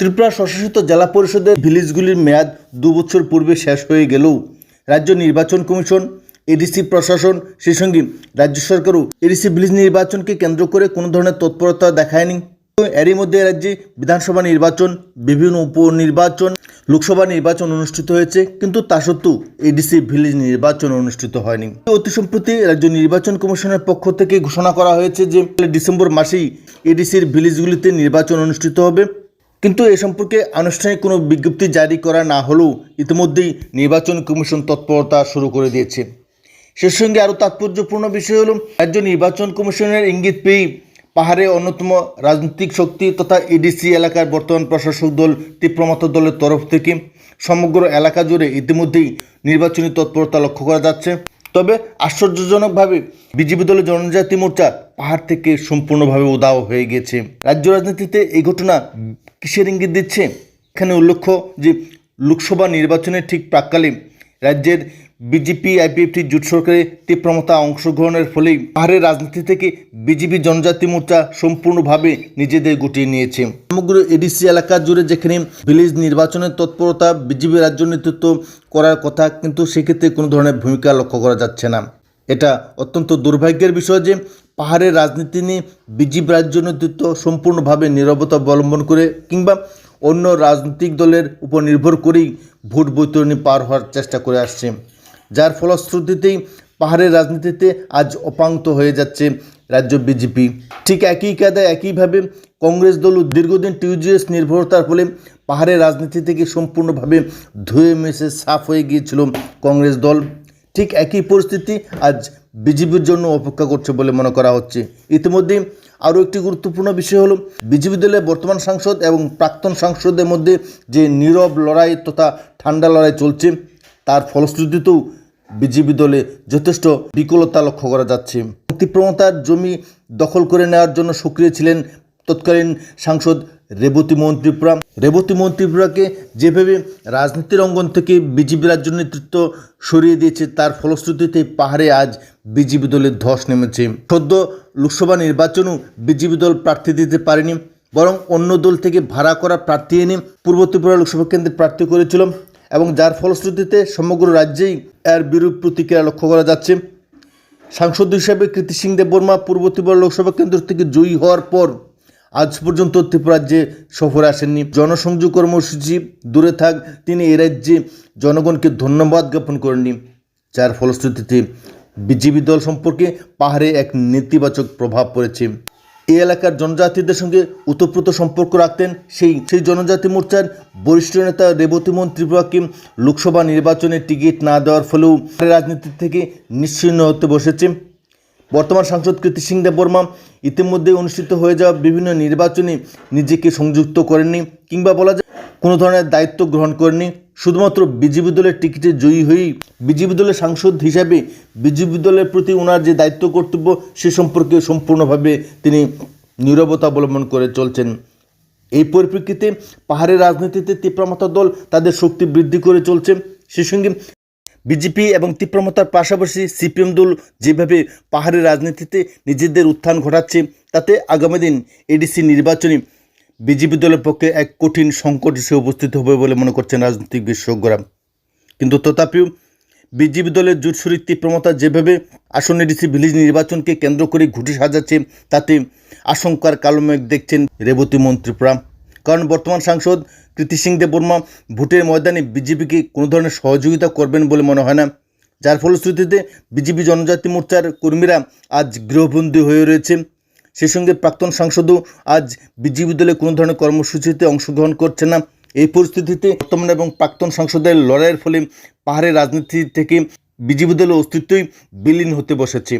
ত্রিপুরা স্বশাসিত জেলা পরিষদের ভিলেজগুলির মেয়াদ দু বছর পূর্বে শেষ হয়ে গেলেও রাজ্য নির্বাচন কমিশন এডিসি প্রশাসন, সেই সঙ্গে রাজ্য সরকারও এডিসি ভিলেজ নির্বাচনকে কেন্দ্র করে কোনো ধরনের তৎপরতা দেখায়নি। এরই মধ্যে রাজ্যে বিধানসভা নির্বাচন, বিভিন্ন উপনির্বাচন, লোকসভা নির্বাচন অনুষ্ঠিত হয়েছে, কিন্তু তা সত্ত্বেও এডিসি ভিলেজ নির্বাচন অনুষ্ঠিত হয়নি। অতি সম্প্রতি রাজ্য নির্বাচন কমিশনের পক্ষ থেকে ঘোষণা করা হয়েছে যে ডিসেম্বর মাসেই এডিসির ভিলেজগুলিতে নির্বাচন অনুষ্ঠিত হবে। কিন্তু এ সম্পর্কে আনুষ্ঠানিক কোনো বিজ্ঞপ্তি জারি করা না হলেও ইতিমধ্যেই নির্বাচন কমিশন তৎপরতা শুরু করে দিয়েছে। সে সঙ্গে আরও তাৎপর্যপূর্ণ বিষয় হলো, রাজ্য নির্বাচন কমিশনের ইঙ্গিত পেয়েই পাহাড়ে অন্যতম রাজনৈতিক শক্তি তথা ইডিসি এলাকার বর্তমান প্রশাসক দল তীব্রমত দলের তরফ থেকে সমগ্র এলাকা জুড়ে ইতিমধ্যেই নির্বাচনী তৎপরতা লক্ষ্য করা যাচ্ছে। তবে আশ্চর্যজনকভাবে বিজেপি দলের জনজাতি মোর্চা পাহাড় থেকে সম্পূর্ণভাবে উদাও হয়ে গেছে। রাজ্য রাজনীতিতে এই ঘটনা কিসের ইঙ্গিত দিচ্ছে? এখানে উল্লেখ্য যে লোকসভা নির্বাচনের ঠিক প্রাককালে রাজ্যের বিজেপি আইপিএফটি জোট সরকারের তীব্রমতা অংশগ্রহণের ফলেই পাহাড়ের রাজনীতি থেকে বিজেপি জনজাতি মোর্চা সম্পূর্ণভাবে নিজেদের গুটিয়ে নিয়েছে। সমগ্র এডিসি এলাকা জুড়ে যেখানে ভিলেজ নির্বাচনের তৎপরতা বিজেপি রাজ্য নেতৃত্ব করার কথা, কিন্তু সেক্ষেত্রে কোনো ধরনের ভূমিকা লক্ষ্য করা যাচ্ছে না। এটা অত্যন্ত দুর্ভাগ্যের বিষয় যে পাহাড়ের রাজনীতি নিয়ে বিজেপি রাজ্য নেতৃত্ব সম্পূর্ণভাবে নীরবতা অবলম্বন করে কিংবা অন্য রাজনৈতিক দলের উপর নির্ভর করেই ভোট বৈতরণী পার হওয়ার চেষ্টা করে আসছে। যার ফলশ্রুতিতেই পাহাড়ের রাজনীতিতে আজ অপাঙ্ক্ত হয়ে যাচ্ছে রাজ্য বিজেপি। ঠিক একই কায়দায় একইভাবে কংগ্রেস দল দীর্ঘদিন টিউজিএস নির্ভরতার ফলে পাহাড়ের রাজনীতি থেকে সম্পূর্ণভাবে ধুয়ে মেশে সাফ হয়ে গিয়েছিল কংগ্রেস দল। ঠিক একই পরিস্থিতি আজ বিজেপির জন্য অপেক্ষা করছে বলে মনে করা হচ্ছে। ইতিমধ্যে আরও একটি গুরুত্বপূর্ণ বিষয় হলো, বিজেপি দলের বর্তমান সাংসদ এবং প্রাক্তন সাংসদদের মধ্যে যে নীরব লড়াই তথা ঠান্ডা লড়াই চলছে, তার ফলশ্রুতিতেও বিজেপি দলে যথেষ্ট বিকলতা লক্ষ্য করা যাচ্ছে। মুক্তিপ্রমতার জমি দখল করে নেওয়ার জন্য সক্রিয় ছিলেন তৎকালীন সাংসদ রেবতী মোহন ত্রিপুরা রেবতী মোহন ত্রিপুরাকে যেভাবে রাজনীতির অঙ্গন থেকে বিজেপি রাজ্য নেতৃত্ব সরিয়ে দিয়েছে, তার ফলশ্রুতিতে পাহাড়ে আজ বিজেপি দলের ধস নেমেছে। সদ্য লোকসভা নির্বাচনেও বিজেপি দল প্রার্থী দিতে পারেনি, বরং অন্য দল থেকে ভাড়া করা প্রার্থী এনে পূর্ব ত্রিপুরা লোকসভা কেন্দ্রে প্রার্থী করেছিল এবং যার ফলশ্রুতিতে সমগ্র রাজ্যেই এর বিরূপ প্রতিক্রিয়া লক্ষ্য করা যাচ্ছে। সাংসদ হিসাবে কীর্তি সিং দেববর্মা পূর্ব ত্রিপুরা লোকসভা কেন্দ্র থেকে জয়ী হওয়ার পর আজ পর্যন্ত ত্রিপুরা রাজ্যে সফরে আসেননি। জনসংযোগ কর্মসূচি দূরে থাক, তিনি এ রাজ্যে জনগণকে ধন্যবাদ জ্ঞাপন করেননি। যার ফলশ্রুতিতে বিজেপি দল সম্পর্কে পাহাড়ে এক নেতিবাচক প্রভাব পড়েছে। এই এলাকার জনজাতিদের সঙ্গে ওতপ্রোত সম্পর্ক রাখতেন সেই সেই জনজাতি মোর্চার বরিষ্ঠ নেতা রেবতী মোহন ত্রিপুরাকে লোকসভা নির্বাচনে টিকিট না দেওয়ার ফলেও রাজনীতি থেকে নিশ্চিন্ন হতে বসেছে। বর্তমান সাংসদ কীর্তি সিং দেববর্মা ইতিমধ্যে অনুষ্ঠিত হয়ে যাওয়া বিভিন্ন নির্বাচনে নিজেকে সংযুক্ত করেননি কিংবা বলা যায় কোনো ধরনের দায়িত্ব গ্রহণ করেননি। শুধুমাত্র বিজেপি দলের টিকিটে জয়ী হয়েই বিজেপি দলের সাংসদ হিসাবে বিজেপি দলের প্রতি ওনার যে দায়িত্ব কর্তব্য সে সম্পর্কে সম্পূর্ণভাবে তিনি নীরবতা অবলম্বন করে চলছেন। এই পরিপ্রেক্ষিতে পাহাড়ের রাজনীতিতে তীব্রমতা দল তাদের শক্তি বৃদ্ধি করে চলছে। সে সঙ্গে বিজেপি এবং তীব্রমতার পাশাপাশি সিপিএম দল যেভাবে পাহাড়ের রাজনীতিতে নিজেদের উত্থান ঘটাচ্ছে, তাতে আগামী দিন এডিসি নির্বাচনে বিজেপি দলের পক্ষে এক কঠিন সংকট হিসেবে উপস্থিত হবে বলে মনে করছেন রাজনৈতিক বিশেষজ্ঞরা। কিন্তু তথাপিও বিজেপি দলের জোটসুরিক তীব্রমতা যেভাবে আসন্ন ডিসি ভিলেজ নির্বাচনকে কেন্দ্র করে ঘুটে সাজাচ্ছে, তাতে আশঙ্কার কালো মেঘ দেখছেন রেবতী মন্ত্রীপুরা কারণ বর্তমান সাংসদ কৃতি সিং দেববর্মা ভোটের ময়দানে বিজেপিকে কোনো ধরনের সহযোগিতা করবেন বলে মনে হয় না। যার ফলশ্রুতিতে বিজেপি জনজাতি মোর্চার কর্মীরা আজ গৃহবন্দী হয়ে রয়েছে। সেই সঙ্গে প্রাক্তন সাংসদও আজ বিজেপি দলে কোনো ধরনের কর্মসূচিতে অংশগ্রহণ করছে না। এই পরিস্থিতিতে বর্তমান এবং প্রাক্তন সাংসদের লড়াইয়ের ফলে পাহাড়ের রাজনীতি থেকে বিজেপি দলের অস্তিত্বই বিলীন হতে বসেছে।